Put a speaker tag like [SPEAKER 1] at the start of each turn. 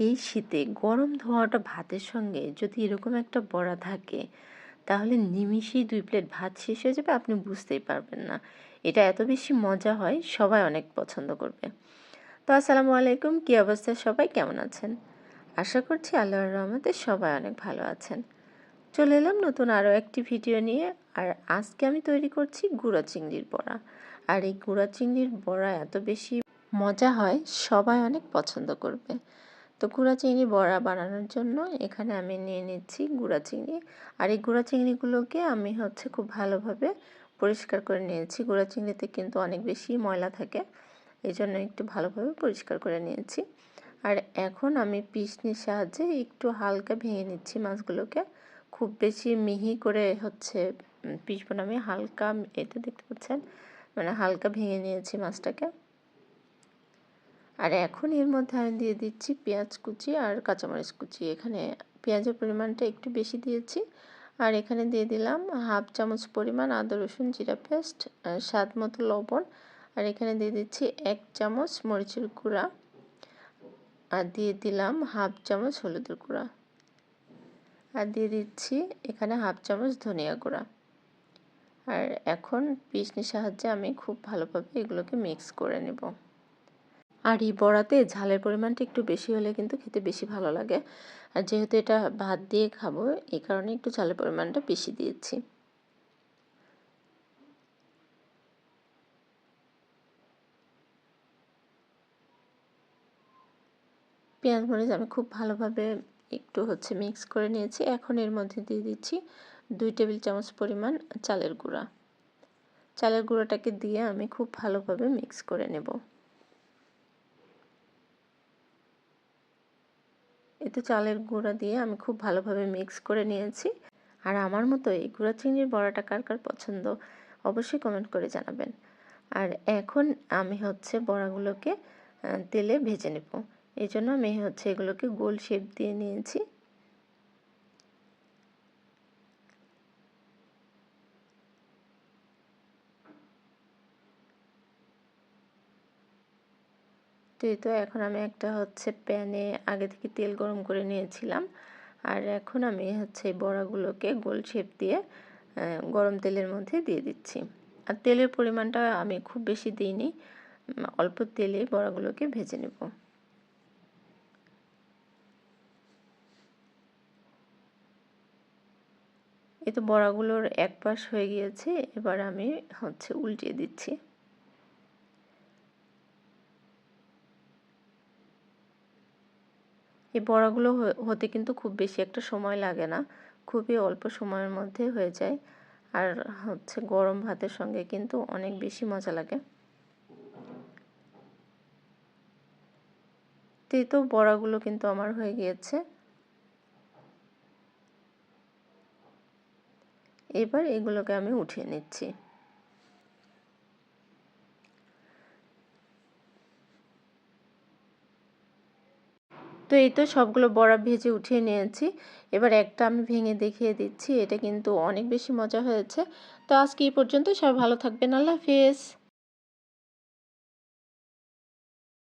[SPEAKER 1] এই শীতে গরম ধোয়াটা ভাতের সঙ্গে যদি এরকম একটা বড়া থাকে, তাহলে নিমিষেই দুই প্লেট ভাত শেষ হয়ে যাবে, আপনি বুঝতেই পারবেন না। এটা এত বেশি মজা হয়, সবাই অনেক পছন্দ করবে। তো আসসালামু আলাইকুম, কী অবস্থা সবাই, কেমন আছেন? আশা করছি আল্লাহর রহমতে সবাই অনেক ভালো আছেন। চলে এলাম নতুন আরও একটি ভিডিও নিয়ে, আর আজকে আমি তৈরি করছি গুঁড়া চিংড়ির বড়া। আর এই গুঁড়া চিংড়ির বড়া এত বেশি মজা হয়, সবাই অনেক পছন্দ করবে। তো গুঁড়া চিংড়ি বড়া বানানোর জন্য এখানে আমি নিয়ে নিচ্ছি গুঁড়া চিংড়ি। আর এই গুঁড়া চিংড়িগুলোকে আমি হচ্ছে খুব ভালোভাবে পরিষ্কার করে নিয়েছি। গুঁড়া চিংড়িতে কিন্তু অনেক বেশি ময়লা থাকে এই জন্য একটু ভালোভাবে পরিষ্কার করে নিয়েছি। আর এখন আমি পিসনির সাহায্যে একটু হালকা ভেঙে নিচ্ছি মাছগুলোকে। খুব বেশি মিহি করে হচ্ছে পিসবো না আমি, হালকা, এটা দেখতে পাচ্ছেন? মানে হালকা ভেঙে নিয়েছি মাছটাকে। আর এখন এর মধ্যে আমি দিয়ে দিচ্ছি পেঁয়াজ কুচি আর কাঁচামরিচ কুচি। এখানে পেঁয়াজের পরিমাণটা একটু বেশি দিয়েছি। আর এখানে দিয়ে দিলাম হাফ চামচ পরিমাণ আদা, রসুন, জিরা পেস্ট স্বাদ মতো লবণ। আর এখানে দিয়ে দিচ্ছি এক চামচ মরিচের গুঁড়া। আর দিয়ে দিলাম হাফ চামচ হলুদের গুঁড়া। আর দিয়ে দিচ্ছি এখানে হাফ চামচ ধনিয়া গুঁড়া। আর এখন পিসনির সাহায্যে আমি খুব ভালোভাবে এগুলোকে মিক্স করে নেব। আর এই বড়াতে ঝালের পরিমাণটা একটু বেশি হলে কিন্তু খেতে বেশি ভালো লাগে। আর যেহেতু এটা ভাত দিয়ে খাব, এই কারণে একটু ঝালের পরিমাণটা বেশি দিয়েছি। পেঁয়াজ মরিচ আমি খুব ভালোভাবে একটু হচ্ছে মিক্স করে নিয়েছি। এখন এর মধ্যে দিয়ে দিচ্ছি দুই টেবিল চামচ পরিমাণ চালের গুঁড়া। চালের গুঁড়োটাকে দিয়ে আমি খুব ভালোভাবে মিক্স করে নেব। এতে চালের গুঁড়া দিয়ে আমি খুব ভালোভাবে মিক্স করে নিয়েছি। আর আমার মতো এই গুঁড়া চিংড়ির বড়াটা কার কার পছন্দ অবশ্যই কমেন্ট করে জানাবেন। আর এখন আমি হচ্ছে বড়াগুলোকে তেলে ভেজে নেব। এই জন্য আমি হচ্ছে এগুলোকে গোল শেপ দিয়ে নিয়েছি। তো এখন আমি একটা হচ্ছে প্যানে আগে থেকে তেল গরম করে নিয়েছিলাম। আর এখন আমি হচ্ছে বড়াগুলোকে গোল শেপ দিয়ে গরম তেলের মধ্যে দিয়ে দিচ্ছি। আর তেলের পরিমাণটা আমি খুব বেশি দিইনি অল্প তেলে বড়াগুলোকে ভেজে নেব। এই তো বড়াগুলোর এক পাশ হয়ে গিয়েছে, এবার আমি হচ্ছে উল্টিয়ে দিচ্ছি। এই বড়াগুলো হতে কিন্তু খুব বেশি একটা সময় লাগে না। খুবই অল্প সময়ের মধ্যে হয়ে যায়। আর হচ্ছে গরম ভাতের সঙ্গে কিন্তু অনেক বেশি মজা লাগে। তো বড়াগুলো কিন্তু আমার হয়ে গিয়েছে। এবার এগুলোকে আমি উঠিয়ে নিচ্ছি। তো এই তো সবগুলো বড়া ভেজে উঠিয়ে নিয়েছি। এবার একটা আমি ভেঙে দেখিয়ে দিচ্ছি, এটা কিন্তু অনেক বেশি মজা হয়েছে। তো আজকে এই পর্যন্ত সবাই ভালো থাকবেন, আল্লাহ হাফিজ।